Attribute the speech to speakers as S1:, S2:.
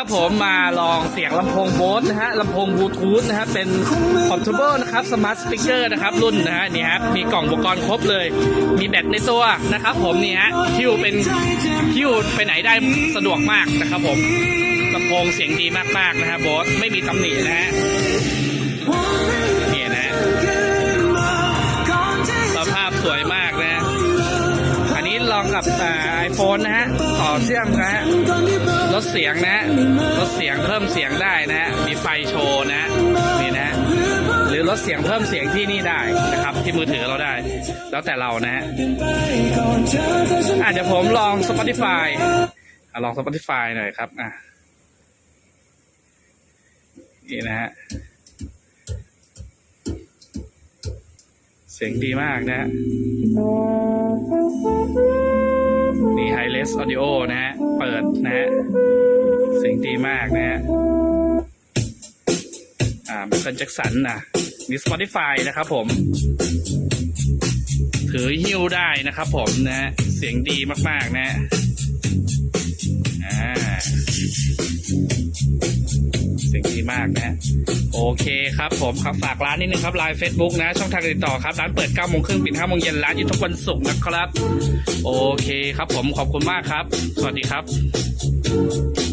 S1: ครับผมมาลองเสียงลำโพงโบสนะฮะลำโพงบลูทูธนะฮะเป็น portable นะครับ smart speaker นะครับ รุ่นนะฮะนี่ฮะมีกล่องอุปกรณ์ครบเลย มีแบตในตัวนะครับ ผมนี่ฮะคิวเป็นคิวไปไหนได้สะดวกมากนะครับ ผมลำโพงเสียงดีมากๆนะฮะโบสไม่มีตำหนินะฮะนี่นะสภาพสวยมากนะอันนี้ลองกับไอโฟนนะฮะ ต่อเชื่อมนะฮะลดเสียงนะฮะลดเสียงเพิ่มเสียงได้นะฮะ มีไฟโชว์นะฮะ นี่นะฮะ หรือลดเสียงเพิ่มเสียงที่นี่ได้นะครับ ที่มือถือเราได้ แล้วแต่เรานะฮะอะเดี๋ยวผมลอง Spotify อลอง Spotify หน่อยครับอะนี่นะฮะ เสียงดีมากนะฮะ S Audio นะฮะ เปิดนะฮะ เสียงดีมากนะฮะ อ่าเป็นแจ็คสันนะมี Spotify นะครับผม ถือหิ้วได้นะครับผมนะฮะ เสียงดีมาก ๆ นะฮะ อ่า สิ่งดีมากนะฮะโอเคครับผมครับฝากร้านนิดนึงครับไลน์เฟซบุ๊กนะ ช่องทางติดต่อครับ ร้านเปิด9โมงครึ่งปิด5โมงเย็นร้านอยู่ทุกวันศุกร์นะครับ โอเคครับผมขอบคุณมากครับ สวัสดีครับ